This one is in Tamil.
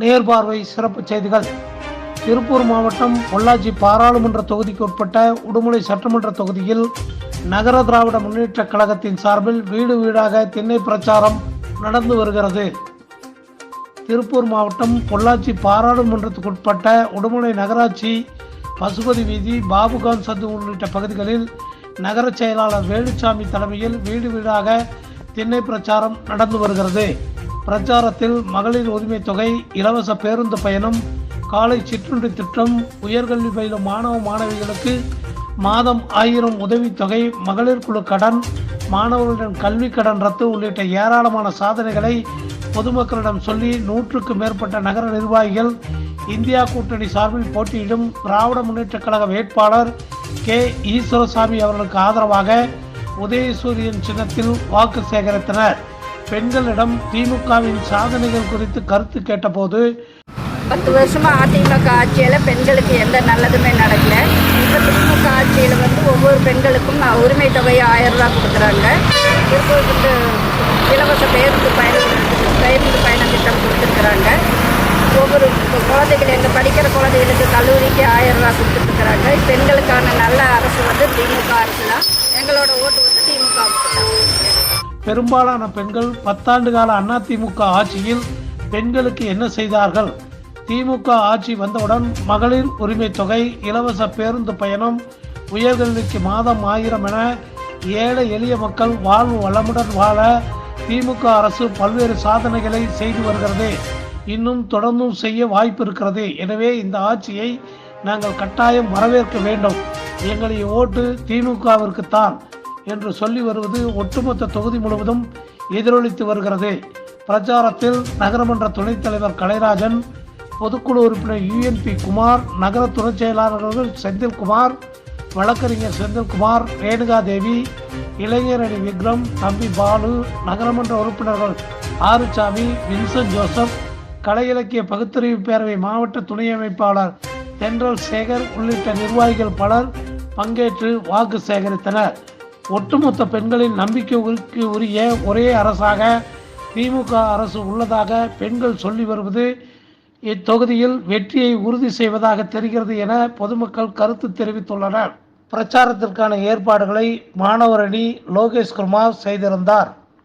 நேர்பார்வை சிறப்பு செய்திகள். திருப்பூர் மாவட்டம் பொள்ளாச்சி பாராளுமன்ற தொகுதிக்கு உட்பட்ட உடுமலை சட்டமன்ற தொகுதியில் நகர திராவிட முன்னேற்ற கழகத்தின் சார்பில் வீடு வீடாக திண்ணை பிரச்சாரம் நடந்து வருகிறது. திருப்பூர் மாவட்டம் பொள்ளாச்சி பாராளுமன்றத்துக்குட்பட்ட உடுமலை நகராட்சி பசுபதி வீதி பாபுகான் சந்து உள்ளிட்ட பகுதிகளில் நகர செயலாளர் வேலுச்சாமி தலைமையில் வீடு வீடாக திண்ணை பிரச்சாரம் நடந்து வருகிறது. பிரச்சாரத்தில் மகளிர் உரிமைத் தொகை இலவச பேருந்து பயணம் காலை சிற்றுண்டி திட்டம் உயர்கல்வி பயிலும் மாணவ மாணவிகளுக்கு மாதம் ஆயிரம் உதவித்தொகை மகளிர் குழு கடன் மாணவர்களின் கல்வி கடன் ரத்து உள்ளிட்ட ஏராளமான சாதனைகளை பொதுமக்களிடம் சொல்லி நூற்றுக்கு மேற்பட்ட நகர நிர்வாகிகள் இந்தியா கூட்டணி சார்பில் போட்டியிடும் திராவிட முன்னேற்றக் கழக வேட்பாளர் கே. ஈஸ்வரசாமி அவர்களுக்கு ஆதரவாக உதயசூரியன் சின்னத்தில் வாக்கு சேகரித்தனர். பெண்களிடம் திமுகவின் சாதனைகள் குறித்து கருத்து கேட்டபோது பத்து வருஷமா அதிமுக ஆட்சியில் பெண்களுக்கு எந்த நல்லதுமே நடக்கல. இப்போ திமுக ஆட்சியில் வந்து ஒவ்வொரு பெண்களுக்கும் உரிமை தொகை ஆயிரம் ரூபாய் கொடுக்குறாங்க. இலவச பேருந்து பயணம் பேருந்து பயண திட்டம் கொடுத்துருக்குறாங்க. ஒவ்வொரு குழந்தைகள் எங்கள் படிக்கிற குழந்தைகளுக்கு கல்லூரிக்கு ஆயிரம் ரூபாய் கொடுத்துருக்குறாங்க. பெண்களுக்கான நல்ல அரசு வந்து திமுக அரசு தான் எங்களோட ஓட்டு வந்து திமுக பெரும்பாலான பெண்கள் பத்தாண்டு கால அதிமுக ஆட்சியில் பெண்களுக்கு என்ன செய்தார்கள்? திமுக ஆட்சி வந்தவுடன் மகளிர் உரிமை தொகை இலவச பேருந்து பயணம் உயர்கல்விக்கு மாதம் ஆயிரம் என ஏழை எளிய மக்கள் வாழ்வு வளமுடன் வாழ திமுக அரசு பல்வேறு சாதனைகளை செய்து வருகிறது. இன்னும் தொடர்ந்தும் செய்ய வாய்ப்பு இருக்கிறது எனவே இந்த ஆட்சியை நாங்கள் கட்டாயம் வரவேற்க வேண்டும். எங்களுடைய ஓட்டு திமுகவிற்குத்தான் என்று சொல்லி வருவது ஒட்டுமொத்த தொகுதி முழுவதும் எதிரொலித்து வருகிறது. பிரச்சாரத்தில் நகரமன்ற துணைத் தலைவர் கலைராஜன் பொதுக்குழு உறுப்பினர் யுஎன்பி குமார் நகர துணைச் செயலாளர்கள் செந்தில்குமார் வழக்கறிஞர் செந்தில்குமார் ரேணுகா தேவி இளைஞரணி விக்ரம் தம்பி பாலு நகரமன்ற உறுப்பினர்கள் ஆறுசாமி வின்சன் ஜோசப் கலை இலக்கிய பகுத்தறிவு பேரவை மாவட்ட துணை அமைப்பாளர் தென்றல் சேகர் உள்ளிட்ட நிர்வாகிகள் பலர் பங்கேற்று வாக்கு சேகரித்தனர். ஒட்டுமொத்த பெண்களின் நம்பிக்கைக்கு உரிய ஒரே அரசாக திமுக அரசு உள்ளதாக பெண்கள் சொல்லி வருவது இத்தொகுதியில் வெற்றியை உறுதி செய்வதாக தெரிகிறது என பொதுமக்கள் கருத்து தெரிவித்துள்ளனர். பிரச்சாரத்திற்கான ஏற்பாடுகளை மாணவரணி லோகேஷ்குமார் லோகேஷ் செய்திருந்தார்.